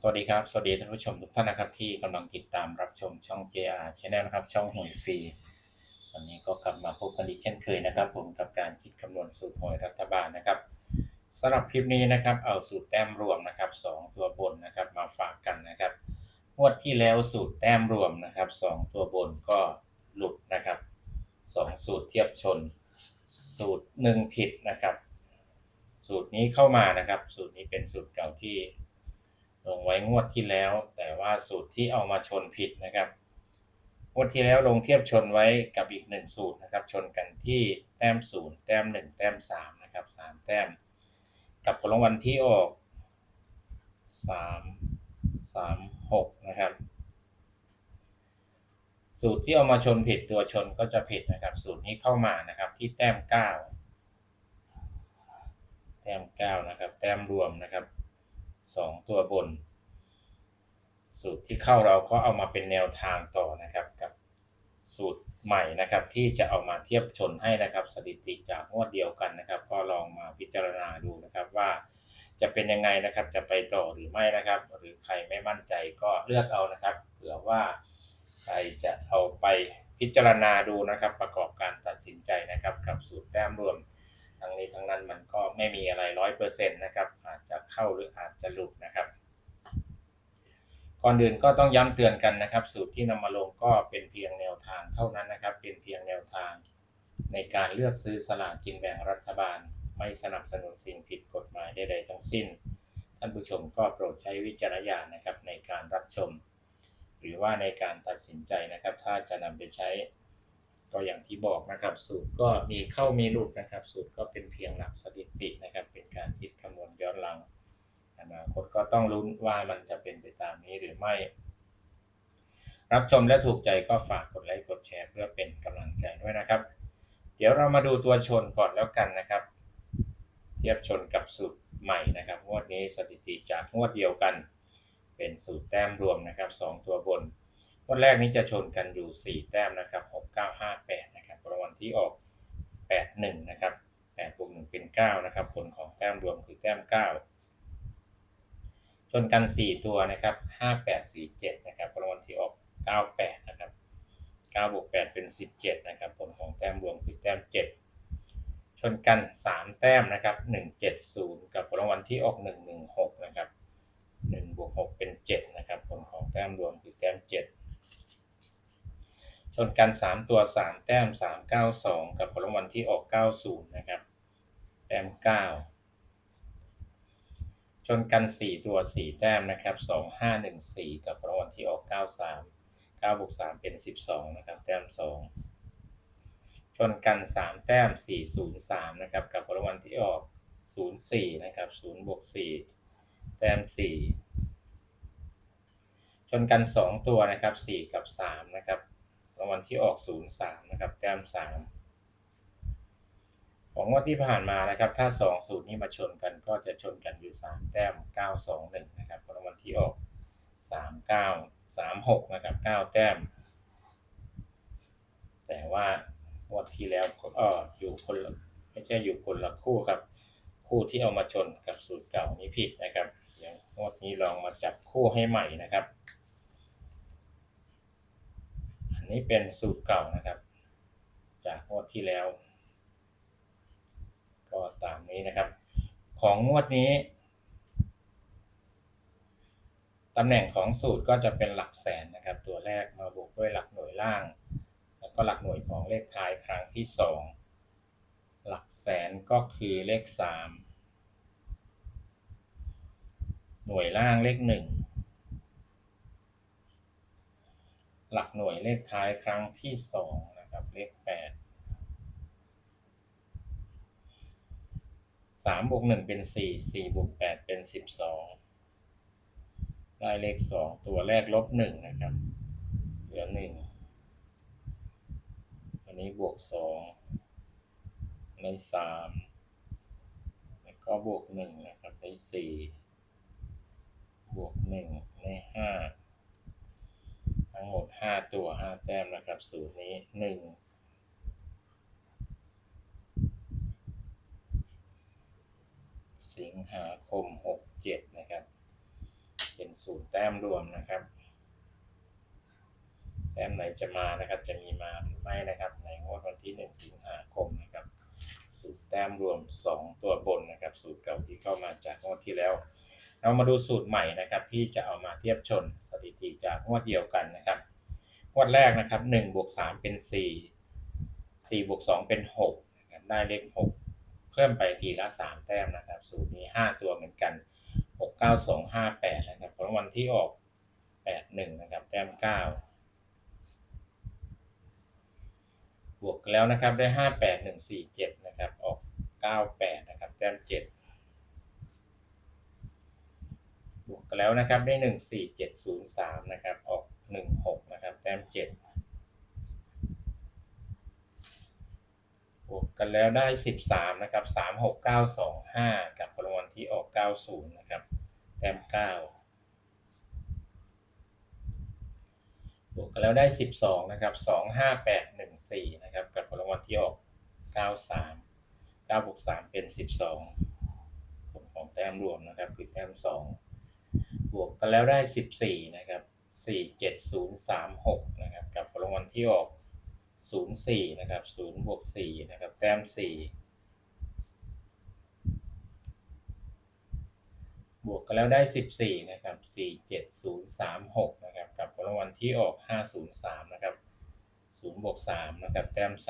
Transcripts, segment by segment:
สวัสดีครับ สวัสดีท่านผู้ชมทุกท่านนะครับ ที่กำลังติดตามรับชมช่อง JR Channel นะครับ ช่องหวยฟรีวันนี้ก็กลับมาพบกันอีกเช่นเคยนะครับ ผมกับการคิดคำนวณสูตรหวยรัฐบาลนะครับสำหรับคลิปนี้นะครับเอาสูตรแต้มรวมนะครับสองตัวบนนะครับมาฝากกันนะครับงวดที่แล้วสูตรแต้มรวมนะครับสองตัวบนก็หลุดนะครับสองสูตรเทียบชน สูตรหนึ่งผิดนะครับ สูตรนี้เข้ามานะครับ สูตรนี้เป็นสูตรเก่าที่ ลงไว้งวดที่แล้ว แต่ว่าสูตรที่เอามาชนผิดนะครับงวดที่แล้วลงเทียบชนไว้กับอีกหนึ่งสูตรนะครับ ชนกันที่แต้มศูนย์แต้มหนึ่งแต้มสามนะครับสามแต้ม กับผลรางวัลที่ออกสามสามหกนะครับสูตรที่เอามาชนผิดตัวชนก็จะผิดนะครับ สูตรนี้เข้ามานะครับที่แต้มเก้าแต้มเก้านะครับ แต้มรวมนะครับ สองตัวบน สูตรที่เข้าเราก็เอามาเป็นแนวทางต่อนะครับกับสูตรใหม่นะครับ ที่จะเอามาเทียบชนให้นะครับ สถิติจากงวดเดียวกันนะครับ ก็ลองมาพิจารณาดูนะครับว่าจะเป็นยังไงนะครับ จะไปต่อหรือไม่นะครับ หรือใครไม่มั่นใจก็เลือกเอานะครับ เผื่อว่าใครจะเอาไปพิจารณาดูนะครับ ประกอบการตัดสินใจนะครับ กับสูตรแต้มรวม ทั้งนี้ทั้งนั้นมันก็ไม่มีอะไรร้อยเปอร์เซ็นต์นะครับ อาจจะเข้าหรืออาจจะหลุดนะครับก่อนอื่นก็ต้องย้ำเตือนกันนะครับ สูตรที่นำมาลงก็เป็นเพียงแนวทางเท่านั้นนะครับ เป็นเพียงแนวทาง ในการเลือกซื้อสลากกินแบ่งรัฐบาล ไม่สนับสนุนสิ่งผิดกฎหมายใดๆทั้งสิ้น ท่านผู้ชมก็โปรดใช้วิจารณญาณนะครับในการรับชม หรือว่าในการตัดสินใจนะครับ ถ้าจะนำไปใช้ ก็อย่างที่บอกนะครับ สูตรก็มีเข้ามีหลุดนะครับ สูตรก็เป็นเพียงหลักสถิตินะครับ เป็นการคิดคำนวณย้อนหลังอนาคตก็ต้องลุ้นว่ามันจะเป็นไปตามนี้หรือไม่ รับชมและถูกใจก็ฝากกดไลค์กดแชร์เพื่อเป็นกำลังใจด้วยนะครับ เดี๋ยวเรามาดูตัวชนก่อนแล้วกันนะครับ เทียบชนกับสูตรใหม่นะครับงวดนี้สถิติจากงวดเดียวกัน เป็นสูตรแต้มรวมนะครับสองตัวบน วดแรกนี้จะชนกันอยู่ 4 แต้มนะครับ 6 9 5 8 นะครับรางวัลที่ออก 8 1 นะครับ8บวก1เป็น 9 นะครับ ผลของแต้มรวมคือแต้ม 9 ชนกัน 4 ตัวนะครับ 5 8 4 7 นะครับรางวัลที่ออก 9 8 นะครับ9บวก8เป็น 17 นะครับ ผลของแต้มรวมคือแต้ม 7 ชนกัน 3 แต้มนะครับ170 กับรางวัลที่ออก 116 นะครับ1บวก6เป็น 7 นะครับ ผลของแต้มรวมคือแต้ม 7 ชนกัน3ตัว3แต้ม392กับผลรางวัลที่ออก90นะครับ แต้ม9ชนกัน4ตัว4แต้มนะครับ2514กับผลรางวัลที่ออก93 9บวก3เป็น12นะครับแต้ม2ชนกัน3แต้ม403นะครับกับผลรางวัลที่ออก04นะครับ0บวก4แต้ม4ชนกัน2ตัวนะครับ4กับ3นะครับางวัลที่ออก03นะครับแต้ม3ของงวดที่ผ่านมานะครับ ถ้า2สูตรนี้มาชนกันก็จะชนกันอยู่ 3 แต้ม 921 นะครับรางวัลที่ออก 39 36 นะครับ 9 แต้ม แต่ว่างวดที่แล้วก็ออยู่คนไม่ใช่อยู่คนละคู่ครับ คู่ที่เอามาชนกับสูตรเก่านี้ผิดนะครับเดี๋ยวงวดนี้ลองมาจับคู่ให้ใหม่นะครับ นี่เป็นสูตรเก่านะครับ จากงวดที่แล้ว ก็ตามนี้นะครับ ของงวดนี้ตำแหน่งของสูตรก็จะเป็นหลักแสนนะครับ ตัวแรกมาบวกด้วยหลักหน่วยล่าง แล้วก็หลักหน่วยของเลขท้ายครั้งที่สองหลักแสนก็คือเลขสามหน่วยล่างเลขหนึ่ง หลักหน่วยเลขท้ายครั้งที่สองนะครับเลขแปดสามบวกหนึ่งเป็นสี่สี่บวกแปดเป็นสิบสองได้เลขสองตัวแรกลบหนึ่งนะครับ เหลือหนึ่งอันนี้บวกสองในสามแล้วก็บวกหนึ่งนะครับในสี่บวกหนึ่งในห้า ห้าตัวห้าแต้มนะครับ สูตรนี้หนึ่งสิงหาคมหกเจ็ดนะครับ เป็นสูตรแต้มรวมนะครับ แต้มไหนจะมานะครับ จะมีมาหรือไม่นะครับ ในงวดวันที่1สิงหาคมนะครับ สูตรแต้มรวม2ตัวบนนะครับ สูตรเก่าที่เข้ามาจากงวดที่แล้วเรามาดูสูตรใหม่นะครับที่จะเอามาเทียบชนสถิติจากงวดเดียวกันนะครับ งวดแรกนะครับหนึ่งบวกสามเป็นสี่สี่บวกสองเป็นหกได้เลขหกเพิ่มไปทีละสามแต้มนะครับ สูตรนี้ห้าตัวเหมือนกันหกเก้าสองห้าแปดนะครับผลวันที่ออกแปดหนึ่งนะครับ แต้มเก้าบวกแล้วนะครับได้ห้าแปดหนึ่งสี่เจ็ดนะครับ ออกเก้าแปดนะครับ แต้มเจ็ดบวกแล้วนะครับได้หนึ่งสี่เจ็ดศูนย์สามนะครับ ออกหนึ่งหก แต้ม7บวกกันแล้วได้ 13 นะครับ 3 6 9 2 5 กับรางวัลที่ออก 90 นะครับ แต้ม 9 บวกกันแล้วได้ 12 นะครับ 2 5 8 1 4 นะครับ กับรางวัลที่ออก 93 9บวก3เป็น 12 ผลของแต้มรวมนะครับ คือแต้ม 2 บวกกันแล้วได้ 14 นะครับ 4 7 0 3 6 นะครับ กับรางวัลที่ออก 04 นะครับ0บวก4นะครับ แต้ม 4 บวกกันแล้วได้ 14 นะครับ 47036 นะครับ กับรางวัลที่ออก 503 นะครับ0บวก3นะครับ แต้ม 3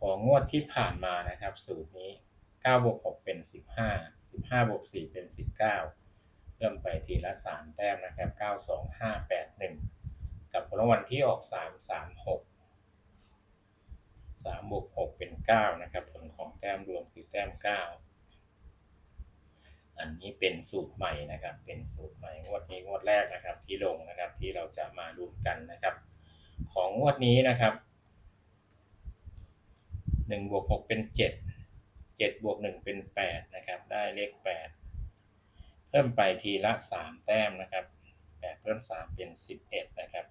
ของงวดที่ผ่านมานะครับ สูตรนี้ 9บวก6เป็น 15 15บวก4เป็น 19เพิ่มไปทีละ 3 แต้มนะครับ 9 2 5 8 1 กับรางวัลที่ออก 3 3 6 3บวก6เป็น 9 นะครับ ผลของแต้มรวมคือแต้ม 9 อันนี้เป็นสูตรใหม่นะครับ เป็นสูตรใหม่งวดนี้งวดแรกนะครับที่ลงนะครับที่เราจะมาลุ้นกันนะครับ ของงวดนี้นะครับ1บวก6เป็น 7 7บวก1เป็น 8 นะครับ ได้เลข 8 เพิ่มไปทีละ 3 แต้มนะครับ 8 เพิ่ม 3 เป็น 11 นะครับ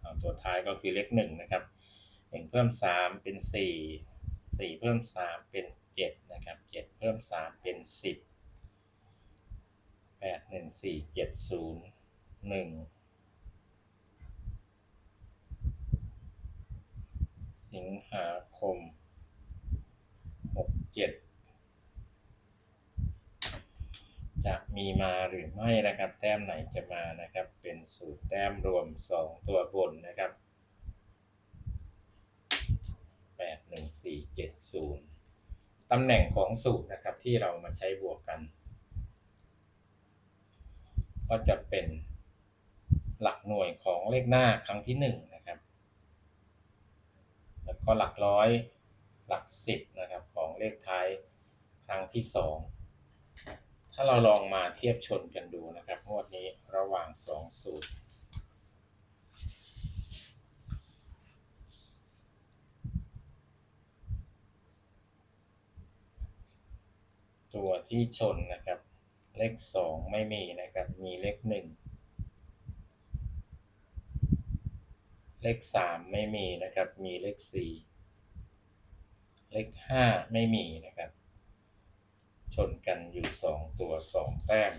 เอาตัวท้ายก็คือเลข 1 นะครับ 1 เพิ่ม 3 เป็น 4 4 เพิ่ม 3 เป็น 7 นะครับ 7 เพิ่ม 3 เป็น 10 8 1 4 7 0 1 สิงหาคม 67จะมีมาหรือไม่นะครับ แต้มไหนจะมานะครับ เป็นสูตรแต้มรวม 2 ตัวบนนะครับ8 1 4 7 0ตำแหน่งของสูตรนะครับที่เรามาใช้บวกกัน ก็จะเป็นหลักหน่วยของเลขหน้าครั้งที่ 1 นะครับ แล้วก็หลักร้อยหลัก 10 นะครับ เลขท้ายครั้งที่ 2 ถ้าเราลองมาเทียบชนกันดูนะครับงวดนี้ระหว่าง 2 สูตร ตัวที่ชนนะครับ เลข 2 ไม่มีนะครับ มีเลข 1เลข 3 ไม่มีนะครับ มีเลข 4 เลข5ไม่มีนะครับ ชนกันอยู่2ตัว2แต้ม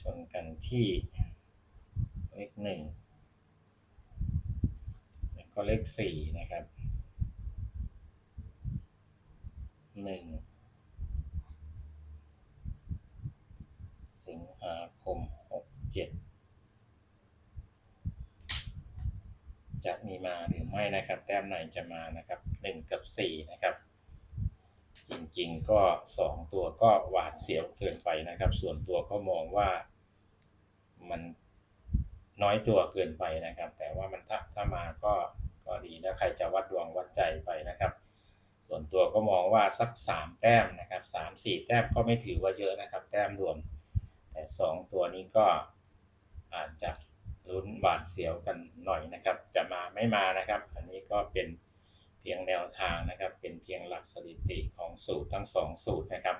ชนกันที่เลข1แล้วก็เลข4นะครับ1สิงหาคม67จ จะมีมาหรือไม่นะครับ แต้มไหนจะมานะครับ 1 กับ 4 นะครับ จริงๆก็ 2 ตัวก็หวาดเสียวเกินไปนะครับ ส่วนตัวก็มองว่ามันน้อยตัวเกินไปนะครับ แต่ว่ามันถ้าถ้ามาก็ก็ดีแล้วใครจะวัดดวงวัดใจไปนะครับ ส่วนตัวก็มองว่าสัก 3 แต้มนะครับ 3 4 แต้มก็ไม่ถือว่าเยอะนะครับ แต้มรวม แต่ 2 ตัวนี้ก็อาจจะ ลุ้นบาดเสียวกันหน่อยนะครับ จะมาไม่มานะครับ อันนี้ก็เป็นเพียงแนวทางนะครับ เป็นเพียงหลักสถิติของสูตรทั้ง 2 สูตรนะครับ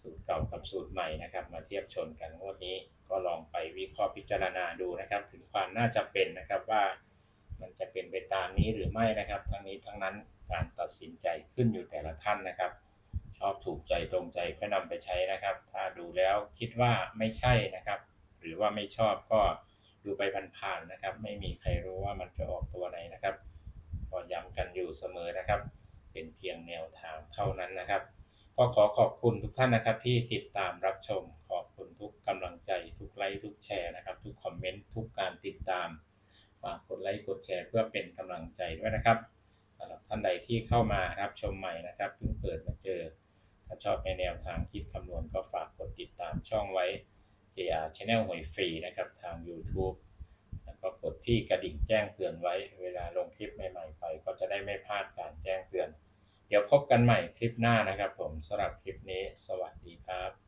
สูตรเก่ากับสูตรใหม่นะครับ มาเทียบชนกันงวดนี้ก็ลองไปวิเคราะห์พิจารณาดูนะครับ ถึงความน่าจะเป็นนะครับว่ามันจะเป็นไปตามนี้หรือไม่นะครับ ทั้งนี้ทั้งนั้นการตัดสินใจขึ้นอยู่แต่ละท่านนะครับ ชอบถูกใจตรงใจก็นำไปใช้นะครับ ถ้าดูแล้วคิดว่าไม่ใช่นะครับ หรือว่าไม่ชอบก็ ดูไปผ่านๆนะครับ ไม่มีใครรู้ว่ามันจะออกตัวไหนนะครับก็ย้ำกันอยู่เสมอนะครับ เป็นเพียงแนวทางเท่านั้นนะครับ ก็ขอขอบคุณทุกท่านนะครับ ที่ติดตามรับชมขอบคุณทุกกำลังใจ ทุกไลค์ทุกแชร์นะครับ ทุกคอมเมนต์ทุกการติดตามฝากกดไลค์กดแชร์เพื่อเป็นกำลังใจด้วยนะครับสำหรับท่านใดที่เข้ามารับชมใหม่นะครับเพิ่งเปิดมาเจอ ถ้าชอบในแนวทางคิดคำนวณก็ฝากกดติดตามช่องไว้ JR Channel หวยฟรีนะครับ ทาง YouTube แล้วก็กดที่กระดิ่งแจ้งเตือนไว้ เวลาลงคลิปใหม่ๆไป ก็จะได้ไม่พลาดการแจ้งเตือน เดี๋ยวพบกันใหม่คลิปหน้านะครับผมสำหรับคลิปนี้ สวัสดีครับ